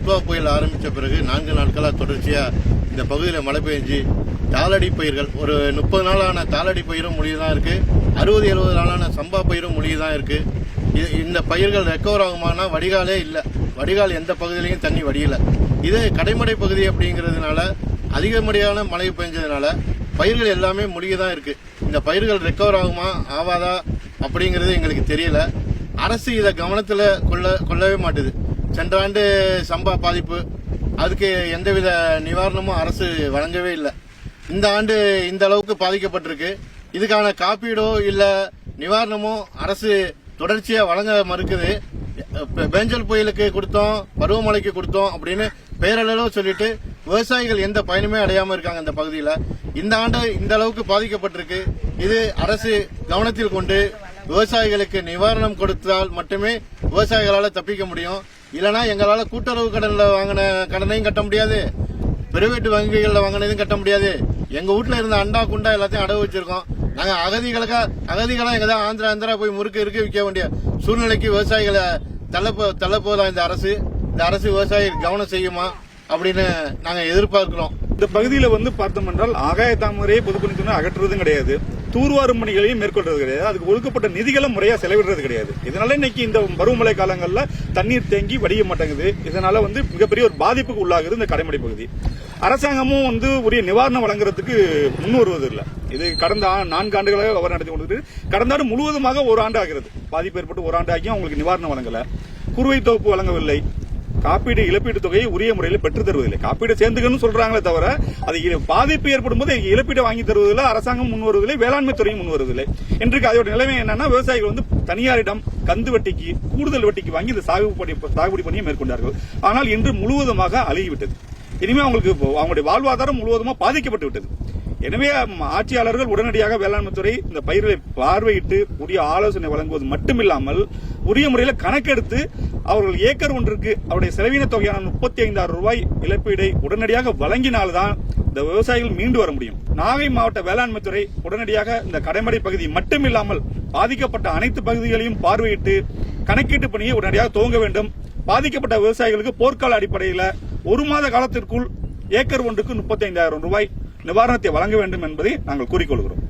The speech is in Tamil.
நிப்பா புயல் ஆரம்பித்த பிறகு நான்கு நாட்களாக தொடர்ச்சியாக இந்த பகுதியில் மழை பெஞ்சு தாளடி பயிர்கள் ஒரு முப்பது நாளான தாளடி பயிரும் முடியதான் இருக்குது அறுபது எழுபது நாளான சம்பா பயிரும் முடியதான் இருக்குது இது இந்த பயிர்கள் ரெக்கவர் ஆகுமானா வடிகாலே இல்லை. வடிகால் எந்த பகுதியிலையும் தண்ணி வடியலை. இது கடைமடை பகுதி அப்படிங்கிறதுனால அதிகப்படியான மழை பெஞ்சதுனால பயிர்கள் எல்லாமே முடிய தான் இருக்குது இந்த பயிர்கள் ரெக்கவர் ஆகுமா ஆவாதா அப்படிங்கிறது எங்களுக்கு தெரியல. அரசு இதை கவனத்தில் கொள்ள கொள்ளவே மாட்டுது. சென்ற ஆண்டு சம்பா பாதிப்பு. அதுக்கு எந்தவித நிவாரணமும் அரசு வழங்கவே இல்லை. இந்த ஆண்டு இந்த அளவுக்கு பாதிக்கப்பட்டிருக்கு. இதுக்கான காப்பீடோ இல்லை நிவாரணமோ அரசு தொடர்ச்சியாக வழங்க மறுக்குது. பேஞ்சல் புயலுக்கு கொடுத்தோம் பருவமழைக்கு கொடுத்தோம் அப்படின்னு பேரளவு சொல்லிட்டு விவசாயிகள் எந்த பயனுமே அடையாமல் இருக்காங்க இந்த பகுதியில். இந்த ஆண்டு இந்த அளவுக்கு பாதிக்கப்பட்டிருக்கு. இது அரசு கவனத்தில் கொண்டு விவசாயிகளுக்கு நிவாரணம் கொடுத்தால் மட்டுமே விவசாயிகளால் தப்பிக்க முடியும். இல்லைனா எங்களால் கூட்டுறவு கடனில் வாங்கின கடனையும் கட்ட முடியாது. பிரைவேட் வங்கிகளில் வாங்கினதும் கட்ட முடியாது. எங்கள் வீட்ல இருந்த அண்டா குண்டா எல்லாத்தையும் அடகு வச்சுருக்கோம். நாங்கள் அகதிகளுக்காக அகதிகளாக எங்கே தான் ஆந்திரா ஆந்திரா போய் முறுக்கு இருக்க விற்க வேண்டிய சூழ்நிலைக்கு விவசாயிகளை தள்ளப்போ தள்ளப்போதா இந்த அரசு? இந்த அரசு விவசாயி கவனம் செய்யுமா? அப்படின்னு நாங்கள் எதிர்பார்க்கிறோம். இந்த பகுதியில் வந்து பார்த்தோம் என்றால் ஆகாய தாமரையை பொதுப்பணித்துறை அகற்றுவதும் கிடையாது. தூர்வாரும் பணிகளையும் மேற்கொள்றது கிடையாது. அதுக்கு ஒதுக்கப்பட்ட நிதிகளை முறையா செலவிடுறது கிடையாது. இதனால இன்னைக்கு இந்த பருவமழை காலங்கள்ல தண்ணீர் தேங்கி வடிய மாட்டேங்குது. இதனால வந்து மிகப்பெரிய ஒரு பாதிப்புக்கு உள்ளாகுது இந்த கடைமடை பகுதி. அரசாங்கமும் வந்து உரிய நிவாரணம் வழங்குறதுக்கு முன் வருவதில்லை இது கடந்த நான்கு ஆண்டுகளாக அவர் நடத்தி கொண்டு கடந்த ஆண்டு முழுவதுமாக ஒரு ஆண்டு ஆகிறது. பாதிப்பு ஏற்பட்டு ஒரு ஆண்டு ஆகியும் அவங்களுக்கு நிவாரணம் வழங்கல. குறுவை தொகுப்பு வழங்கவில்லை. காப்பீடு இழப்பீட்டு தொகையை உரிய முறையில் பெற்று தருவதில்லை. காப்பீடு சேர்ந்துக்கணும்னு சொல்றாங்களே தவிர அது பாதிப்பு ஏற்படும் போது இழப்பீடு வாங்கி தருவதில்லை அரசாங்கம் முன் வருவதில்லை வேளாண்மை துறையும் முன் வருவதில்லை. இன்றைக்கு அதோட நிலைமை என்னன்னா விவசாயிகள் வந்து தனியாரிடம் கந்து வட்டிக்கு கூடுதல் வட்டிக்கு வாங்கி இந்த சாகுபடி சாகுபடி பணியை மேற்கொண்டார்கள். ஆனால் இன்று முழுவதுமாக அழுகிவிட்டது. இனிமே அவங்களுக்கு அவங்களுடைய வாழ்வாதாரம் முழுவதுமா பாதிக்கப்பட்டு விட்டது. எனவே ஆட்சியாளர்கள் உடனடியாக வேளாண்மை துறை இந்த பயிர்களை பார்வையிட்டு உரிய ஆலோசனை வழங்குவது மட்டுமில்லாமல் உரிய முறையில் கணக்கெடுத்து அவர்கள் ஏக்கர் ஒன்றுக்கு அவருடைய செலவின தொகையான முப்பத்தி ஐந்தாயிரம் ரூபாய் இழப்பீடை உடனடியாக வழங்கினால்தான் இந்த விவசாயிகள் மீண்டு வர முடியும். நாகை மாவட்ட வேளாண்மை துறை உடனடியாக இந்த கடைமடை பகுதி மட்டுமில்லாமல் பாதிக்கப்பட்ட அனைத்து பகுதிகளையும் பார்வையிட்டு கணக்கீட்டு பணியை உடனடியாக துவங்க வேண்டும். பாதிக்கப்பட்ட விவசாயிகளுக்கு போர்க்கால அடிப்படையில் ஒரு மாத காலத்திற்குள் ஏக்கர் ஒன்றுக்கு முப்பத்தி ஐந்தாயிரம் ரூபாய் நிவாரணத்தை வழங்க வேண்டும் என்பதை நாங்கள் கூறிக்கொள்கிறோம்.